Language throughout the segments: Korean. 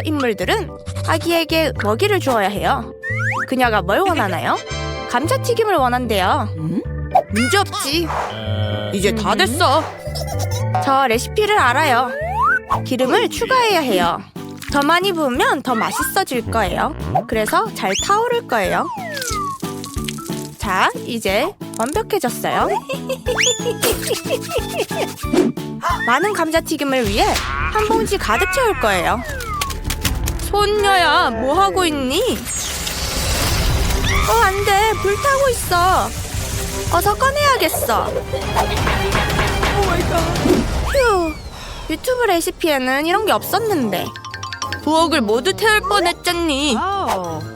인물들은 아기에게 먹이를 주어야 해요. 그녀가 뭘 원하나요? 감자튀김을 원한대요. 문제 없지. 이제 다 됐어. 저 레시피를 알아요. 기름을 추가해야 해요. 더 많이 부으면 더 맛있어질 거예요. 그래서 잘 타오를 거예요. 자, 이제 완벽해졌어요. 많은 감자튀김을 위해 한 봉지 가득 채울 거예요. 손녀야, 뭐 하고 있니? 어, 안 돼. 불타고 있어. 어서 꺼내야겠어. 휴, 유튜브 레시피에는 이런 게 없었는데. 부엌을 모두 태울 뻔했잖니.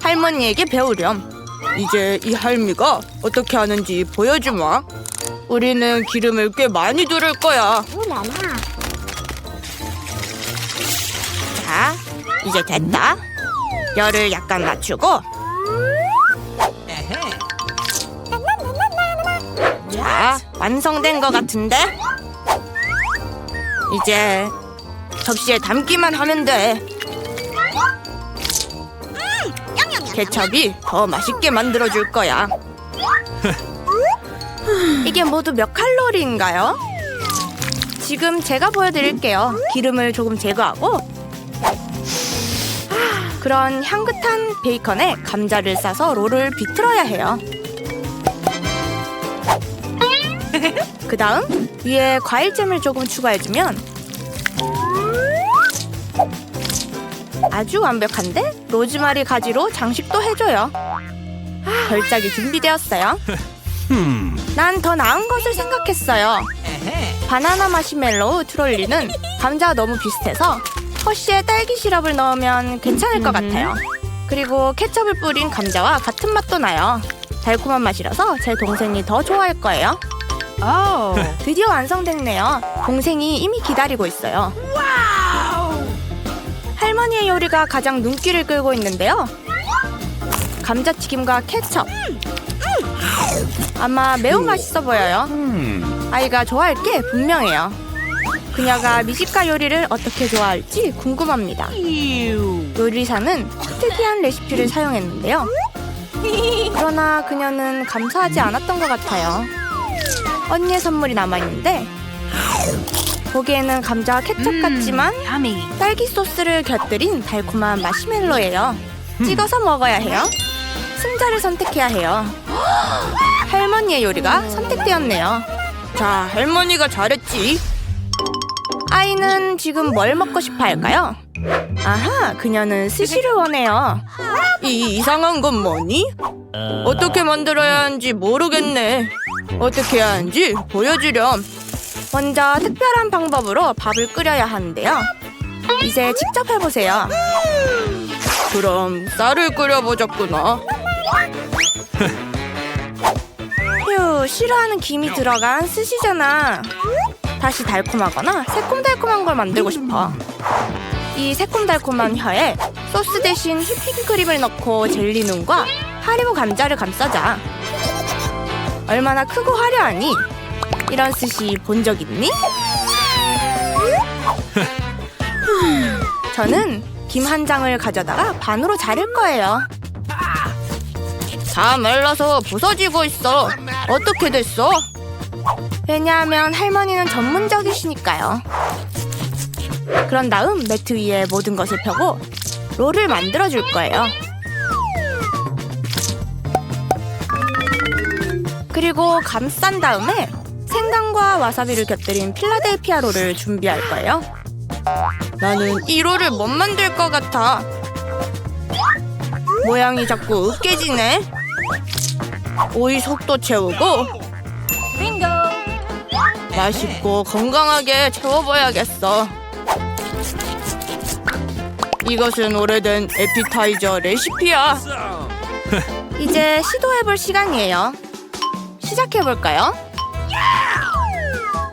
할머니에게 배우렴. 이제 이 할미가 어떻게 하는지 보여주마. 우리는 기름을 꽤 많이 두를 거야. 자, 이제 됐다. 열을 약간 낮추고. 자, 완성된 것 같은데? 이제 접시에 담기만 하면 돼. 케첩이 더 맛있게 만들어줄 거야. 이게 모두 몇 칼로리인가요? 지금 제가 보여드릴게요. 기름을 조금 제거하고 그런 향긋한 베이컨에 감자를 싸서 롤을 비틀어야 해요. 그 다음 위에 과일잼을 조금 추가해주면 아주 완벽한데 로즈마리 가지로 장식도 해줘요. 별짝이 준비되었어요. 난 더 나은 것을 생각했어요. 바나나 마시멜로우 트롤리는 감자와 너무 비슷해서 허쉬에 딸기 시럽을 넣으면 괜찮을 것 같아요. 그리고 케첩을 뿌린 감자와 같은 맛도 나요. 달콤한 맛이라서 제 동생이 더 좋아할 거예요. 드디어 완성됐네요. 동생이 이미 기다리고 있어요. 할머니의 요리가 가장 눈길을 끌고 있는데요. 감자튀김과 케첩. 아마 매우 맛있어 보여요. 아이가 좋아할 게 분명해요. 그녀가 미식가 요리를 어떻게 좋아할지 궁금합니다. 요리사는 특이한 레시피를 사용했는데요. 그러나 그녀는 감사하지 않았던 것 같아요. 언니의 선물이 남아있는데 보기에는 감자와 케첩 같지만 딸기 소스를 곁들인 달콤한 마시멜로예요. 찍어서 먹어야 해요. 승자를 선택해야 해요. 할머니의 요리가 선택되었네요. 자, 할머니가 잘했지. 아이는 지금 뭘 먹고 싶어 할까요? 아하, 그녀는 스시를 원해요. 이 이상한 건 뭐니? 어떻게 만들어야 하는지 모르겠네. 어떻게 해야 하는지 보여주렴. 먼저 특별한 방법으로 밥을 끓여야 하는데요. 이제 직접 해보세요. 그럼 쌀을 끓여보자꾸나. 휴, 싫어하는 김이 들어간 스시잖아. 다시 달콤하거나 새콤달콤한 걸 만들고 싶어. 이 새콤달콤한 혀에 소스 대신 휘핑크림을 넣고 젤리 눈과 하리보 감자를 감싸자. 얼마나 크고 화려하니? 이런 스시 본 적 있니? 저는 김 한 장을 가져다가 반으로 자를 거예요. 다 말라서 부서지고 있어. 어떻게 됐어? 왜냐하면 할머니는 전문적이시니까요. 그런 다음 매트 위에 모든 것을 펴고 롤을 만들어 줄 거예요. 그리고 감싼 다음에 생강과 와사비를 곁들인 필라델피아 롤을 준비할 거예요. 나는 이 롤을 못 만들 것 같아. 모양이 자꾸 으깨지네. 오이 속도 채우고 맛있고 건강하게 채워봐야겠어. 이것은 오래된 에피타이저 레시피야. 이제 시도해볼 시간이에요. 시작해볼까요?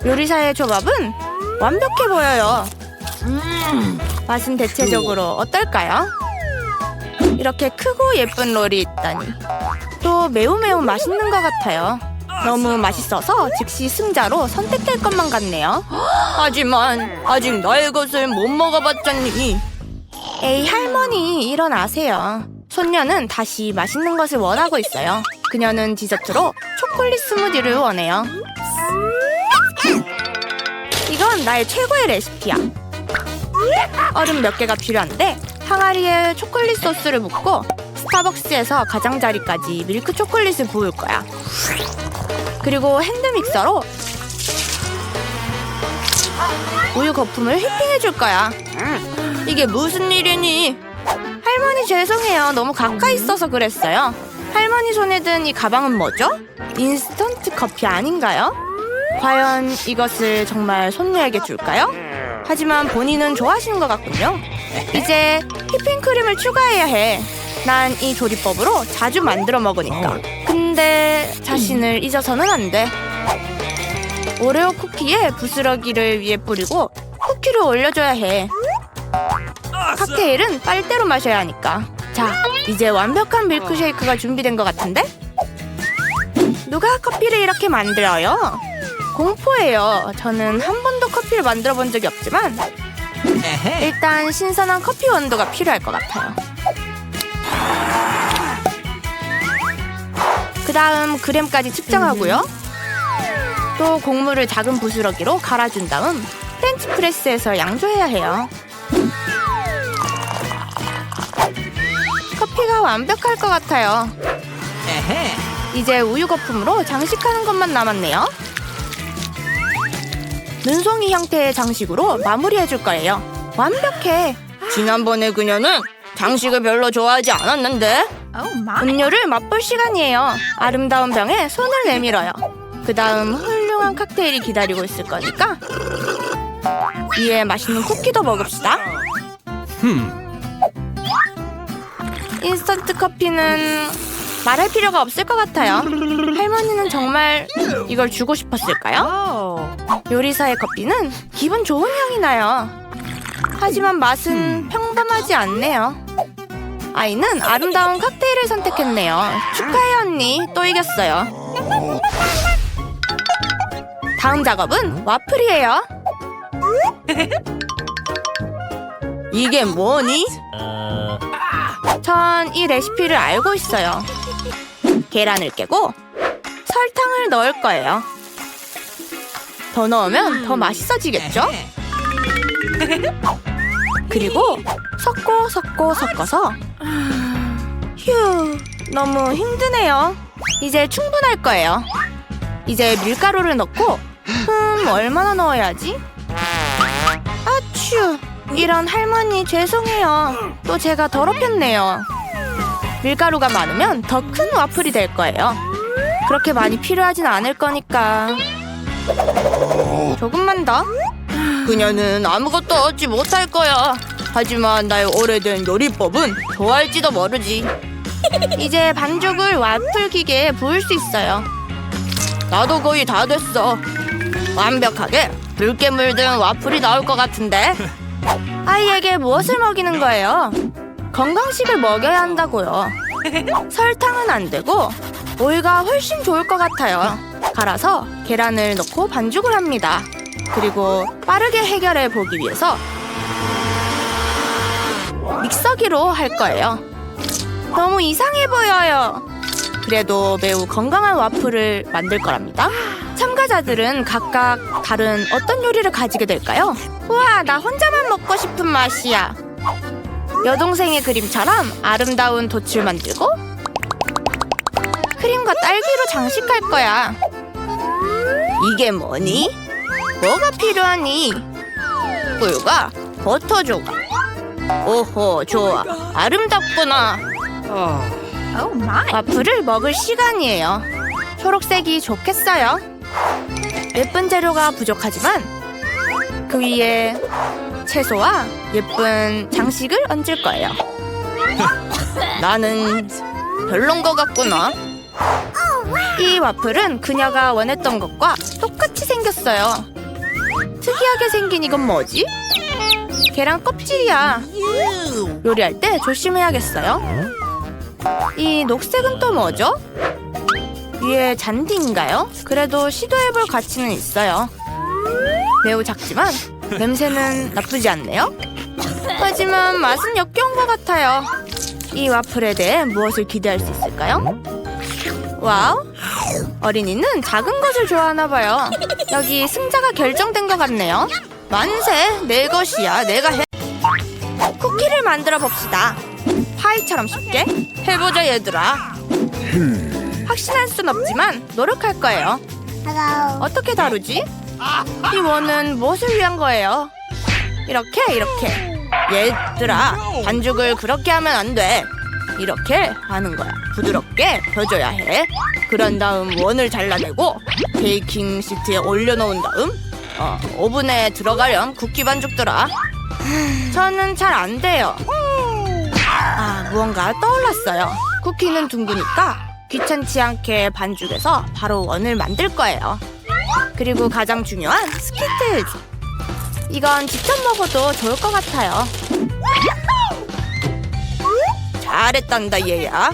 요리사의 조합은 완벽해 보여요. 맛은 대체적으로 어떨까요? 이렇게 크고 예쁜 롤이 있다니. 또 매우 매우 맛있는 것 같아요. 너무 맛있어서 즉시 승자로 선택될 것만 같네요. 하지만 아직 나의 것을 못 먹어봤잖니. 에이 할머니 일어나세요. 손녀는 다시 맛있는 것을 원하고 있어요. 그녀는 디저트로 초콜릿 스무디를 원해요. 이건 나의 최고의 레시피야. 얼음 몇 개가 필요한데 항아리에 초콜릿 소스를 붓고 스타벅스에서 가장자리까지 밀크 초콜릿을 부을 거야. 그리고 핸드 믹서로 우유 거품을 휘핑해 줄 거야. 이게 무슨 일이니? 할머니 죄송해요. 너무 가까이 있어서 그랬어요. 할머니 손에 든 이 가방은 뭐죠? 인스턴트 커피 아닌가요? 과연 이것을 정말 손녀에게 줄까요? 하지만 본인은 좋아하시는 것 같군요. 이제 휘핑크림을 추가해야 해. 난 이 조리법으로 자주 만들어 먹으니까. 근데 자신을 잊어서는 안 돼. 오레오 쿠키에 부스러기를 위에 뿌리고 쿠키를 올려줘야 해. 칵테일은 빨대로 마셔야 하니까. 자, 이제 완벽한 밀크쉐이크가 준비된 것 같은데? 누가 커피를 이렇게 만들어요? 공포예요. 저는 한 번도 커피를 만들어 본 적이 없지만 일단 신선한 커피 원두가 필요할 것 같아요. 그 다음 그램까지 측정하고요. 또 곡물을 작은 부스러기로 갈아준 다음 프렌치 프레스에서 양조해야 해요. 커피가 완벽할 것 같아요. 이제 우유 거품으로 장식하는 것만 남았네요. 눈송이 형태의 장식으로 마무리해줄 거예요. 완벽해. 지난번에 그녀는 장식을 별로 좋아하지 않았는데 음료를 맛볼 시간이에요. 아름다운 병에 손을 내밀어요. 그 다음 훌륭한 칵테일이 기다리고 있을 거니까 위에 맛있는 쿠키도 먹읍시다. 인스턴트 커피는 말할 필요가 없을 것 같아요. 할머니는 정말 이걸 주고 싶었을까요? 요리사의 커피는 기분 좋은 향이 나요. 하지만 맛은 평범하지 않네요. 아이는 아름다운 칵테일을 선택했네요. 축하해 언니, 또 이겼어요. 다음 작업은 와플이에요. 이게 뭐니? 전 이 레시피를 알고 있어요. 계란을 깨고 설탕을 넣을 거예요. 더 넣으면 더 맛있어지겠죠? 그리고 섞고 섞고 섞어서 휴 너무 힘드네요. 이제 충분할 거예요. 이제 밀가루를 넣고 흠 얼마나 넣어야지? 아츄 이런 할머니 죄송해요. 또 제가 더럽혔네요. 밀가루가 많으면 더 큰 와플이 될 거예요. 그렇게 많이 필요하진 않을 거니까 조금만 더. 그녀는 아무것도 얻지 못할 거야. 하지만 나의 오래된 요리법은 좋아할지도 모르지. 이제 반죽을 와플 기계에 부을 수 있어요. 나도 거의 다 됐어. 완벽하게 붉게 물든 와플이 나올 것 같은데. 아이에게 무엇을 먹이는 거예요? 건강식을 먹여야 한다고요. 설탕은 안 되고 오이가 훨씬 좋을 것 같아요. 갈아서 계란을 넣고 반죽을 합니다. 그리고 빠르게 해결해 보기 위해서 믹서기로 할 거예요. 너무 이상해 보여요. 그래도 매우 건강한 와플을 만들 거랍니다. 참가자들은 각각 다른 어떤 요리를 가지게 될까요? 우와, 나 혼자만 먹고 싶은 맛이야. 여동생의 그림처럼 아름다운 돛을 만들고 크림과 딸기로 장식할 거야. 이게 뭐니? 뭐가 필요하니? 꿀과 버터 조각. 오호, 좋아. 아름답구나. 와플을 먹을 시간이에요. 초록색이 좋겠어요. 예쁜 재료가 부족하지만 그 위에 채소와 예쁜 장식을 얹을 거예요. 나는 별론 것 같구나. 이 와플은 그녀가 원했던 것과 똑같이 생겼어요. 특이하게 생긴 이건 뭐지? 계란 껍질이야. 요리할 때 조심해야겠어요. 이 녹색은 또 뭐죠? 위에 잔디인가요? 그래도 시도해볼 가치는 있어요. 매우 작지만 냄새는 나쁘지 않네요. 하지만 맛은 역겨운 것 같아요. 이 와플에 대해 무엇을 기대할 수 있을까요? 와우! 어린이는 작은 것을 좋아하나 봐요. 여기 승자가 결정된 것 같네요. 만세! 내 것이야. 내가 해. 쿠키를 만들어 봅시다. 파이처럼 쉽게 해보자 얘들아. 확신할 순 없지만 노력할 거예요. 어떻게 다루지? 이 원은 무엇을 위한 거예요? 이렇게 이렇게 얘들아 반죽을 그렇게 하면 안 돼. 이렇게 하는 거야. 부드럽게 펴줘야 해. 그런 다음 원을 잘라내고 베이킹 시트에 올려놓은 다음 어, 오븐에 들어가렴 쿠키 반죽들아. 저는 잘 안 돼요. 아, 무언가 떠올랐어요. 쿠키는 둥그니까 귀찮지 않게 반죽해서 바로 원을 만들 거예요. 그리고 가장 중요한 스키틀즈. 이건 직접 먹어도 좋을 것 같아요. 잘했단다 얘야.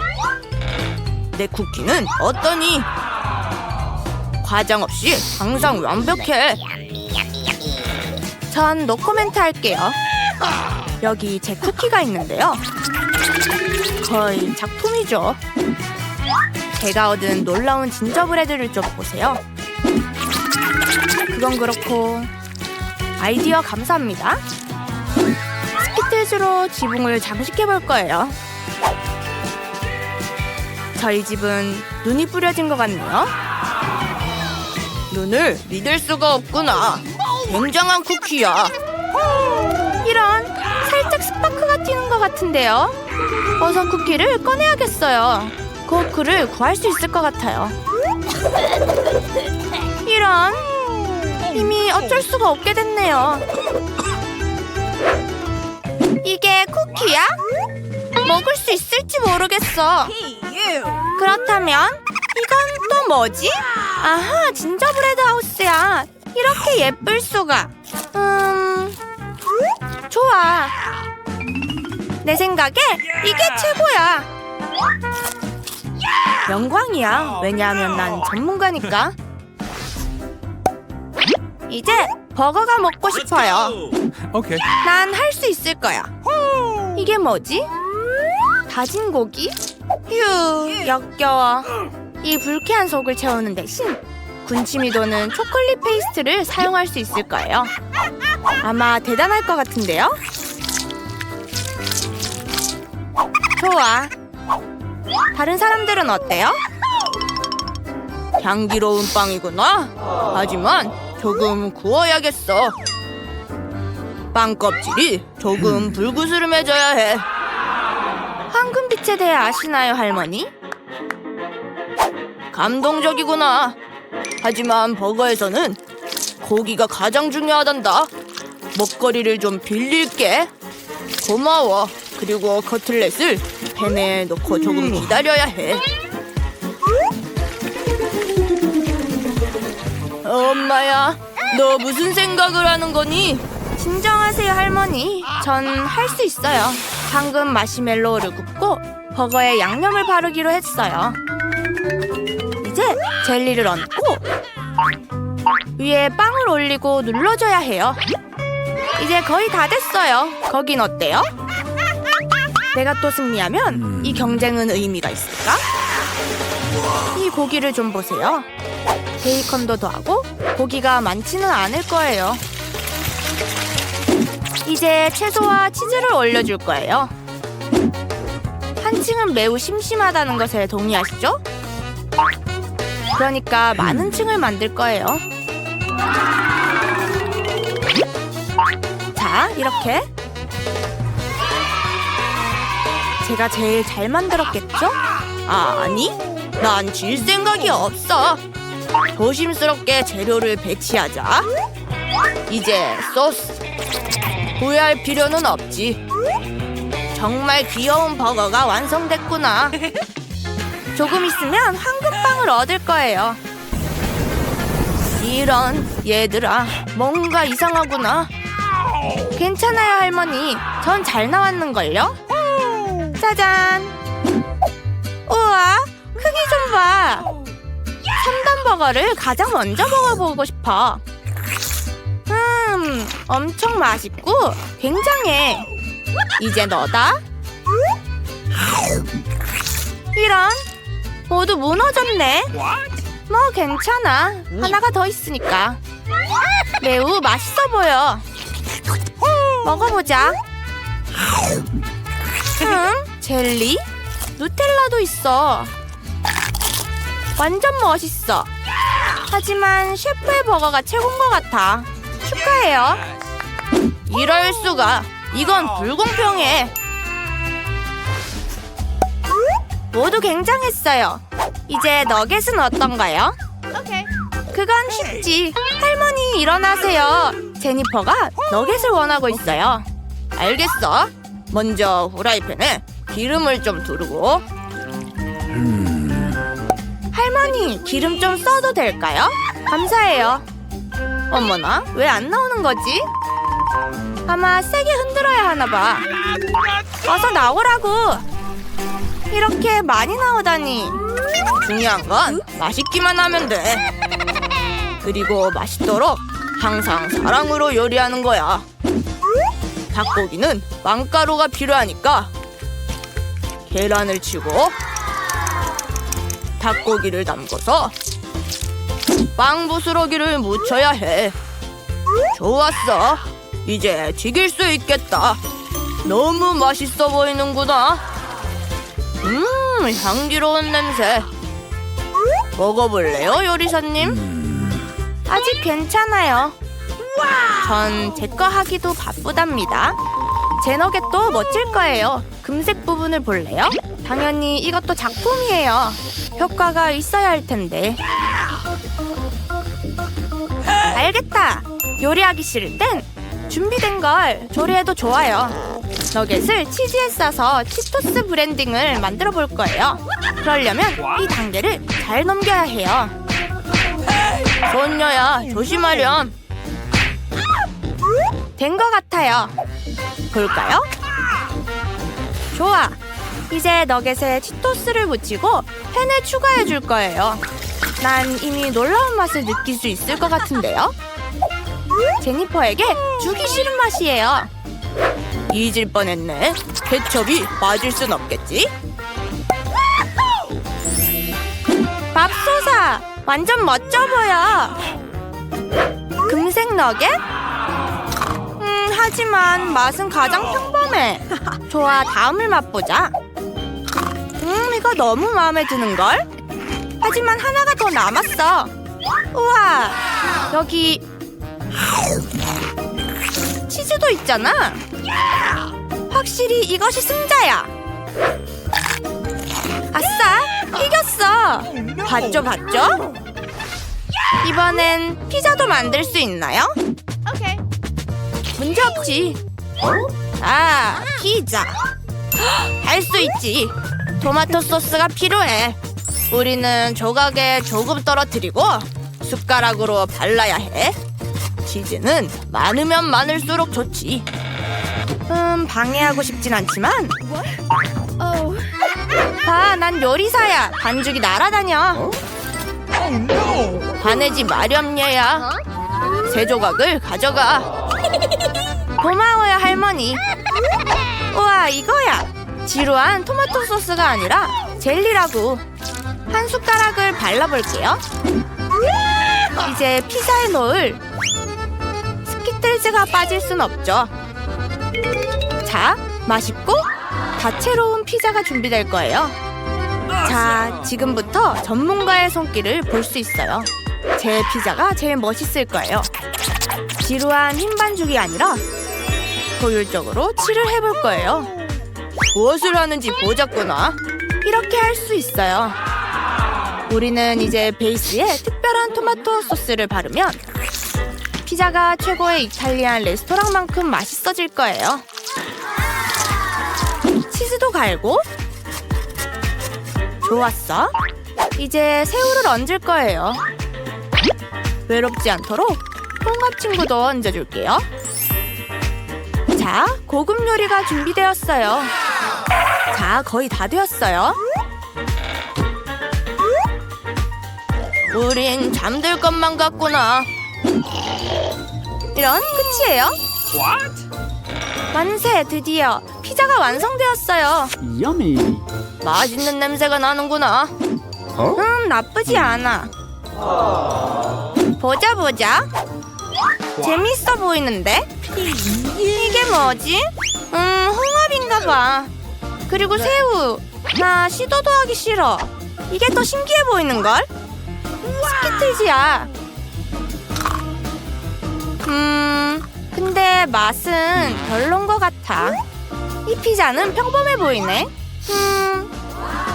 내 쿠키는 어떠니? 과장 없이 항상 완벽해. 전 노코멘트 할게요. 여기 제 쿠키가 있는데요. 거의 작품이죠. 제가 얻은 놀라운 진저브레드를 좀 보세요. 그건 그렇고 아이디어 감사합니다. 스키트즈로 지붕을 장식해 볼 거예요. 저희 집은 눈이 뿌려진 것 같네요. 눈을 믿을 수가 없구나. 굉장한 쿠키야. 이런 살짝 스파크가 튀는 것 같은데요. 어서 쿠키를 꺼내야겠어요. 곧 그를 구할 수 있을 것 같아요. 이런 이미 어쩔 수가 없게 됐네요. 이게 쿠키야? 먹을 수 있을지 모르겠어. 그렇다면 이건 또 뭐지? 아하, 진저브레드 하우스야. 이렇게 예쁠 수가. 음, 좋아. 내 생각에 이게 최고야. 영광이야. 왜냐하면 난 전문가니까. 이제 버거가 먹고 싶어요. Okay. 난할 수 있을 거야. 이게 뭐지? 다진 고기? 휴, 역겨워. 이 불쾌한 속을 채우는 대신 군침이 도는 초콜릿 페이스트를 사용할 수 있을 거예요. 아마 대단할 것 같은데요? 좋아. 다른 사람들은 어때요? 향기로운 빵이구나. 하지만 조금 구워야겠어. 빵 껍질이 조금 불구스름해져야 해. 황금빛에 대해 아시나요, 할머니? 감동적이구나. 하지만 버거에서는 고기가 가장 중요하단다. 먹거리를 좀 빌릴게. 고마워. 그리고 커틀렛을 팬에 넣고 조금 기다려야 해. 엄마야, 너 무슨 생각을 하는 거니? 진정하세요, 할머니. 전 할 수 있어요. 방금 마시멜로우를 굽고 버거에 양념을 바르기로 했어요. 이제 젤리를 얹고 위에 빵을 올리고 눌러줘야 해요. 이제 거의 다 됐어요. 거긴 어때요? 내가 또 승리하면 이 경쟁은 의미가 있을까? 이 고기를 좀 보세요. 베이컨도 더하고 고기가 많지는 않을 거예요. 이제 채소와 치즈를 올려줄 거예요. 한 층은 매우 심심하다는 것에 동의하시죠? 그러니까 많은 층을 만들 거예요. 자, 이렇게. 제가 제일 잘 만들었겠죠? 아니, 난 질 생각이 없어. 조심스럽게 재료를 배치하자. 이제 소스. 후회할 필요는 없지. 정말 귀여운 버거가 완성됐구나. 조금 있으면 황금빵을 얻을 거예요. 이런 얘들아 뭔가 이상하구나. 괜찮아요 할머니. 전 잘 나왔는걸요. 짜잔. 우와 크기 좀 봐. 3단 버거를 가장 먼저 먹어보고 싶어. 음 엄청 맛있고 굉장해. 이제 너다. 이런 모두 무너졌네. 뭐 괜찮아. 하나가 더 있으니까. 매우 맛있어 보여. 먹어보자. 음, 젤리? 누텔라도 있어. 완전 멋있어. 하지만 셰프의 버거가 최고인 것 같아. 축하해요. 이럴 수가. 이건 불공평해. 모두 굉장했어요. 이제 너겟은 어떤가요? 그건 쉽지. 할머니 일어나세요. 제니퍼가 너겟을 원하고 있어요. 알겠어. 먼저 후라이팬에 기름을 좀 두르고. 할머니 기름 좀 써도 될까요? 감사해요. 어머나 왜 안 나오는 거지? 아마 세게 흔들어야 하나 봐. 어서 나오라고. 이렇게 많이 나오다니. 중요한 건 맛있기만 하면 돼. 그리고 맛있도록 항상 사랑으로 요리하는 거야. 닭고기는 빵가루가 필요하니까 계란을 치고 닭고기를 담궈서 빵 부스러기를 묻혀야 해. 좋았어. 이제 튀길 수 있겠다. 너무 맛있어 보이는구나. 음, 향기로운 냄새. 먹어볼래요, 요리사님? 아직 괜찮아요. 전 제 거 하기도 바쁘답니다. 제 너겟도 멋질 거예요. 금색 부분을 볼래요? 당연히 이것도 작품이에요. 효과가 있어야 할 텐데. 알겠다. 요리하기 싫을 땐 준비된 걸 조리해도 좋아요. 너겟을 치즈에 싸서 치토스 브랜딩을 만들어 볼 거예요. 그러려면 이 단계를 잘 넘겨야 해요. 손녀야, 조심하렴. 된 것 같아요. 볼까요? 좋아. 이제 너겟에 치토스를 묻히고 팬에 추가해 줄 거예요. 난 이미 놀라운 맛을 느낄 수 있을 것 같은데요. 제니퍼에게 주기 싫은 맛이에요. 잊을 뻔했네. 케첩이 빠질 순 없겠지? 밥소사 완전 멋져 보여. 금색 너겟? 음, 하지만 맛은 가장 평범해. 좋아, 다음을 맛보자. 음, 이거 너무 마음에 드는 걸. 하지만 하나가 더 남았어. 우와, 여기 치즈도 있잖아. 확실히 이것이 승자야. 아싸, 이겼어. 봤죠, 봤죠? 이번엔 피자도 만들 수 있나요? 문제 없지. 아, 피자. 할 수 있지. 토마토 소스가 필요해. 우리는 조각에 조금 떨어뜨리고 숟가락으로 발라야 해. 치즈는 많으면 많을수록 좋지. 음, 방해하고 싶진 않지만. 봐, 난 요리사야. 반죽이 날아다녀. 화내지 마렴 얘야. 세 조각을 가져가. 고마워요 할머니. 우와 이거야. 지루한 토마토 소스가 아니라 젤리라고. 한 숟가락을 발라볼게요. 이제 피자에 넣을 스 키틀즈가 빠질 순 없죠. 자, 맛있고 다채로운 피자가 준비될 거예요. 자, 지금부터 전문가의 손길을 볼 수 있어요. 제 피자가 제일 멋있을 거예요. 지루한 흰 반죽이 아니라 효율적으로 칠을 해볼 거예요. 무엇을 하는지 보자꾸나. 이렇게 할 수 있어요. 우리는 이제 베이스에 특별한 토마토 소스를 바르면 피자가 최고의 이탈리안 레스토랑만큼 맛있어질 거예요. 치즈도 갈고 좋았어. 이제 새우를 얹을 거예요. 외롭지 않도록 홍합 친구도 얹어줄게요. 자, 고급 요리가 준비되었어요. 자, 거의 다 되었어요. 우린 잠들 것만 같구나. 이런 끝이에요. 만세 드디어 피자가 완성되었어요. Yummy. 맛있는 냄새가 나는구나. 음 나쁘지 않아. 보자 보자. 재밌어 보이는데? 이게 뭐지? 음 홍합인가 봐. 그리고 새우. 나 시도도 하기 싫어. 이게 더 신기해 보이는 걸? 스키트즈야. 음 근데 맛은 별론 것 같아. 이 피자는 평범해 보이네. 음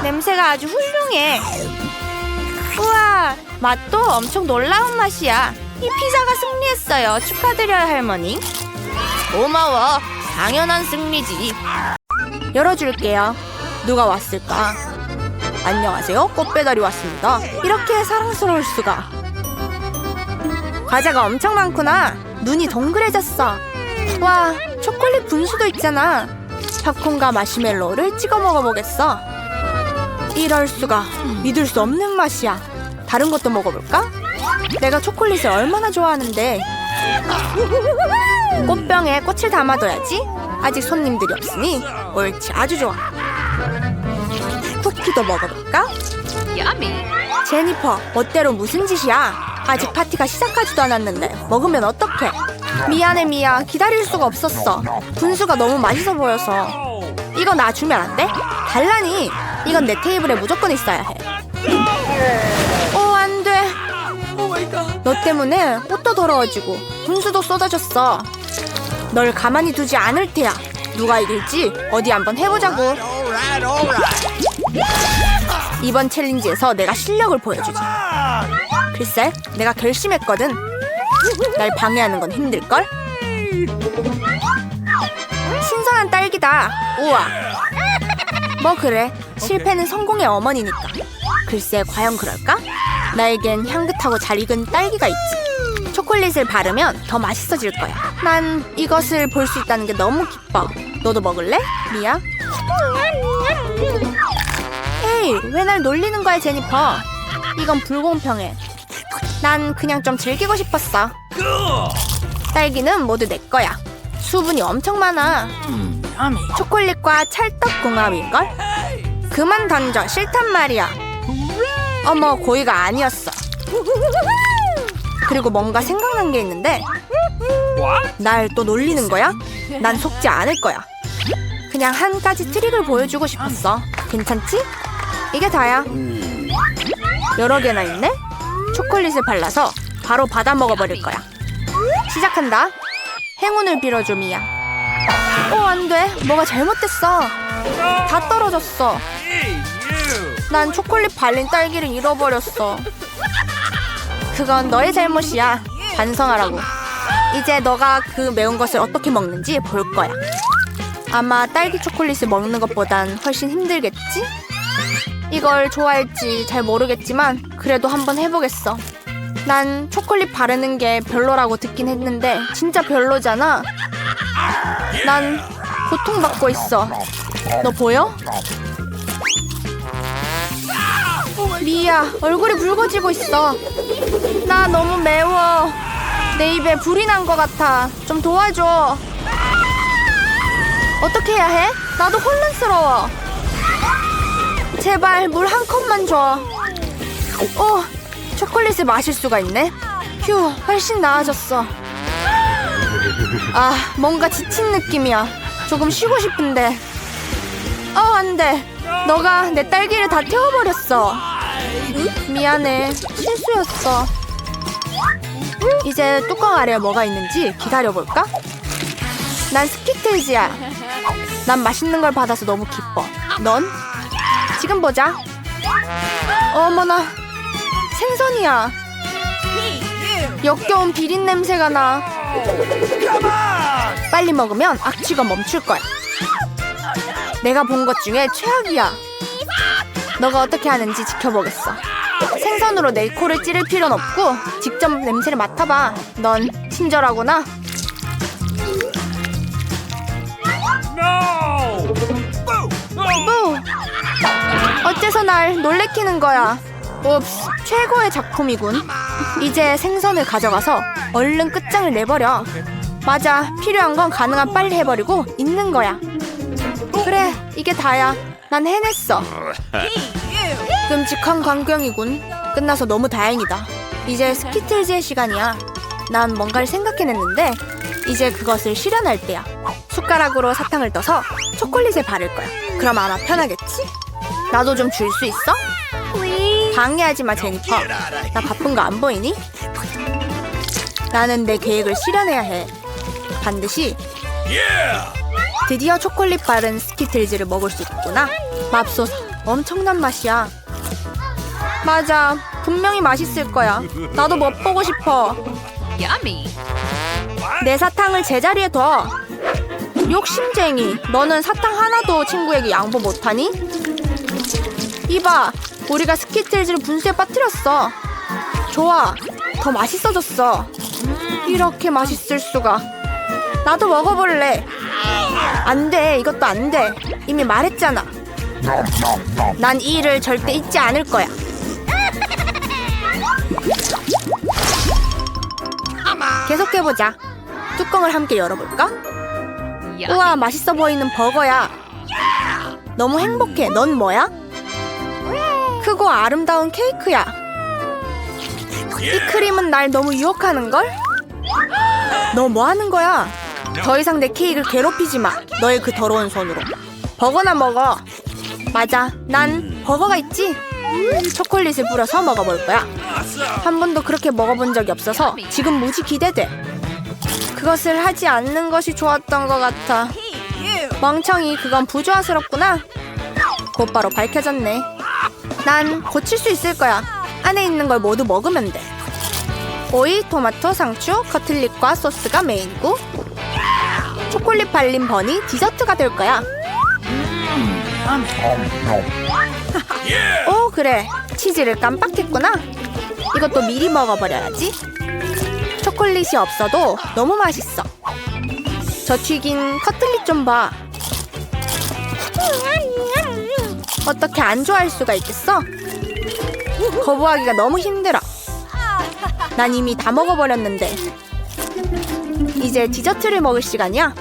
냄새가 아주 훌륭해. 우와, 맛도 엄청 놀라운 맛이야. 이 피자가 승리했어요. 축하드려요, 할머니. 고마워. 당연한 승리지. 열어줄게요. 누가 왔을까? 안녕하세요. 꽃배달이 왔습니다. 이렇게 사랑스러울 수가. 과자가 엄청 많구나. 눈이 동그래졌어. 와, 초콜릿 분수도 있잖아. 팝콘과 마시멜로우를 찍어 먹어보겠어. 이럴 수가 믿을 수 없는 맛이야. 다른 것도 먹어볼까? 내가 초콜릿을 얼마나 좋아하는데. 꽃병에 꽃을 담아둬야지. 아직 손님들이 없으니 옳지 아주 좋아. 쿠키도 먹어볼까? 제니퍼, 멋대로 무슨 짓이야? 아직 파티가 시작하지도 않았는데 먹으면 어떡해? 미안해 미야, 기다릴 수가 없었어. 분수가 너무 맛있어 보여서. 이거 나 주면 안 돼? 달라니. 이건 내 테이블에 무조건 있어야 해. 오, 안 돼. 너 때문에 옷도 더러워지고 분수도 쏟아졌어. 널 가만히 두지 않을 테야. 누가 이길지 어디 한번 해보자고. 이번 챌린지에서 내가 실력을 보여주지. 글쎄, 내가 결심했거든. 날 방해하는 건 힘들걸? 신선한 딸기다. 우와. 뭐 그래. 실패는 성공의 어머니니까. 글쎄, 과연 그럴까? 나에겐 향긋하고 잘 익은 딸기가 있지. 초콜릿을 바르면 더 맛있어질 거야. 난 이것을 볼 수 있다는 게 너무 기뻐. 너도 먹을래? 미야? 에이, 왜 날 놀리는 거야, 제니퍼? 이건 불공평해. 난 그냥 좀 즐기고 싶었어. 딸기는 모두 내 거야. 수분이 엄청 많아. 초콜릿과 찰떡궁합인걸? 그만 던져, 싫단 말이야. 어머, 고의가 아니었어. 그리고 뭔가 생각난 게 있는데 날 또 놀리는 거야? 난 속지 않을 거야. 그냥 한 가지 트릭을 보여주고 싶었어. 괜찮지? 이게 다야. 여러 개나 있네? 초콜릿을 발라서 바로 받아 먹어버릴 거야. 시작한다. 행운을 빌어줘, 미야. 어, 안 돼. 뭐가 잘못됐어. 다 떨어졌어. 난 초콜릿 발린 딸기를 잃어버렸어. 그건 너의 잘못이야. 반성하라고. 이제 너가 그 매운 것을 어떻게 먹는지 볼 거야. 아마 딸기 초콜릿을 먹는 것보단 훨씬 힘들겠지? 이걸 좋아할지 잘 모르겠지만 그래도 한번 해보겠어. 난 초콜릿 바르는 게 별로라고 듣긴 했는데 진짜 별로잖아. 난 고통받고 있어. 너 보여? 미야, 얼굴이 붉어지고 있어. 나 너무 매워. 내 입에 불이 난 것 같아. 좀 도와줘. 어떻게 해야 해? 나도 혼란스러워. 제발 물 한 컵만 줘. 어, 초콜릿을 마실 수가 있네. 휴, 훨씬 나아졌어. 아, 뭔가 지친 느낌이야. 조금 쉬고 싶은데. 어, 안 돼. 너가 내 딸기를 다 태워버렸어. 미안해. 실수였어. 이제 뚜껑 아래에 뭐가 있는지 기다려볼까? 난 스키틀즈야. 난 맛있는 걸 받아서 너무 기뻐. 넌? 지금 보자. 어머나. 생선이야. 역겨운 비린 냄새가 나. 빨리 먹으면 악취가 멈출 거야. 내가 본 것 중에 최악이야. 너가 어떻게 하는지 지켜보겠어. 생선으로 내 코를 찌를 필요는 없고 직접 냄새를 맡아봐. 넌 친절하구나. 뭐? 어째서 날 놀래키는 거야? 옵스, 최고의 작품이군. 이제 생선을 가져가서 얼른 끝장을 내버려. 맞아. 필요한 건 가능한 빨리 해버리고 있는 거야. 그래, 이게 다야. 난 해냈어. 끔찍한 광경이군. 끝나서 너무 다행이다. 이제 스키틀즈의 시간이야. 난 뭔가를 생각해냈는데 이제 그것을 실현할 때야. 숟가락으로 사탕을 떠서 초콜릿에 바를 거야. 그럼 아마 편하겠지? 나도 좀 줄 수 있어? 방해하지 마, 제니퍼. 나 바쁜 거 안 보이니? 나는 내 계획을 실현해야 해. 반드시. 드디어 초콜릿 바른 스키틀즈를 먹을 수 있구나. 맙소사, 엄청난 맛이야. 맞아, 분명히 맛있을 거야. 나도 맛보고 싶어. Yummy. 내 사탕을 제자리에 둬. 욕심쟁이. 너는 사탕 하나도 친구에게 양보 못하니? 이봐, 우리가 스키틀즈를 분수에 빠뜨렸어. 좋아, 더 맛있어졌어. 이렇게 맛있을 수가. 나도 먹어볼래. 안 돼, 이것도 안 돼. 이미 말했잖아. 난 이 일을 절대 잊지 않을 거야. 계속해보자. 뚜껑을 함께 열어볼까? 우와, 맛있어 보이는 버거야. 너무 행복해. 넌 뭐야? 크고 아름다운 케이크야. 이 크림은 날 너무 유혹하는걸? 너 뭐 하는 거야? 더 이상 내 케이크를 괴롭히지 마. 너의 그 더러운 손으로. 버거나 먹어. 맞아. 난 버거가 있지. 초콜릿을 뿌려서 먹어볼 거야. 한 번도 그렇게 먹어본 적이 없어서 지금 무지 기대돼. 그것을 하지 않는 것이 좋았던 것 같아. 멍청이, 그건 부조화스럽구나. 곧바로 밝혀졌네. 난 고칠 수 있을 거야. 안에 있는 걸 모두 먹으면 돼. 오이, 토마토, 상추, 커틀릿과 소스가 메인이고 초콜릿 발린 버니 디저트가 될 거야. 오 그래 치즈를 깜빡했구나. 이것도 미리 먹어버려야지. 초콜릿이 없어도 너무 맛있어. 저 튀긴 커틀릿 좀 봐. 어떻게 안 좋아할 수가 있겠어? 거부하기가 너무 힘들어. 난 이미 다 먹어버렸는데. 이제 디저트를 먹을 시간이야.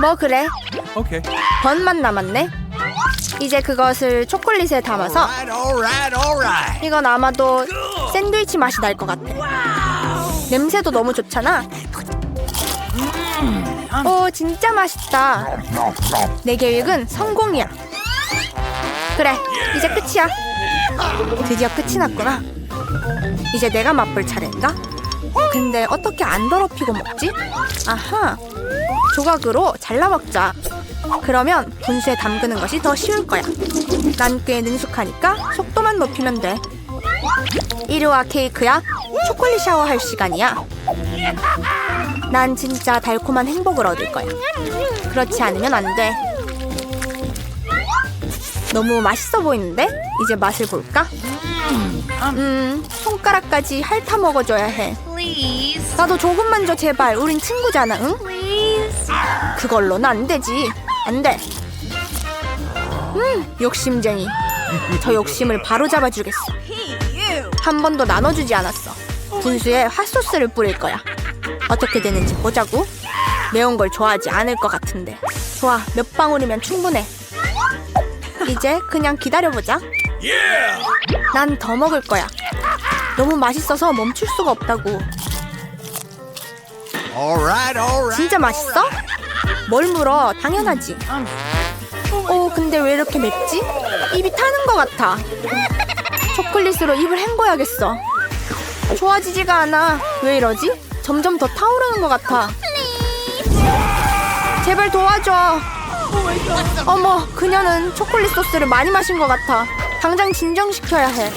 뭐 그래? Okay. 번만 남았네. 이제 그것을 초콜릿에 담아서. 이건 아마도 샌드위치 맛이 날 것 같아. 냄새도 너무 좋잖아. 오, 진짜 맛있다. 내 계획은 성공이야. 그래, 이제 끝이야. 드디어 끝이 났구나. 이제 내가 맛볼 차례인가? 근데 어떻게 안 더럽히고 먹지? 아하, 조각으로 잘라 먹자. 그러면 분수에 담그는 것이 더 쉬울 거야. 난 꽤 능숙하니까 속도만 높이면 돼. 이리 와 케이크야. 초콜릿 샤워 할 시간이야. 난 진짜 달콤한 행복을 얻을 거야. 그렇지 않으면 안 돼. 너무 맛있어 보이는데? 이제 맛을 볼까? 음, 손가락까지 핥아 먹어줘야 해. 나도 조금만 줘 제발. 우린 친구잖아, 응? 그걸로는 안 되지. 안 돼. 음, 욕심쟁이. 저 욕심을 바로 잡아주겠어. 한 번도 나눠주지 않았어. 분수에 핫소스를 뿌릴 거야. 어떻게 되는지 보자고. 매운 걸 좋아하지 않을 것 같은데. 좋아, 몇 방울이면 충분해. 이제 그냥 기다려보자. 난 더 먹을 거야. 너무 맛있어서 멈출 수가 없다고. 진짜 맛있어? 뭘 물어? 당연하지. 어, 근데 왜 이렇게 맵지? 입이 타는 것 같아. 초콜릿으로 입을 헹궈야겠어. 좋아지지가 않아. 왜 이러지? 점점 더 타오르는 것 같아. 제발 도와줘. 어머, 그녀는 초콜릿 소스를 많이 마신 것 같아. 당장 진정시켜야 해.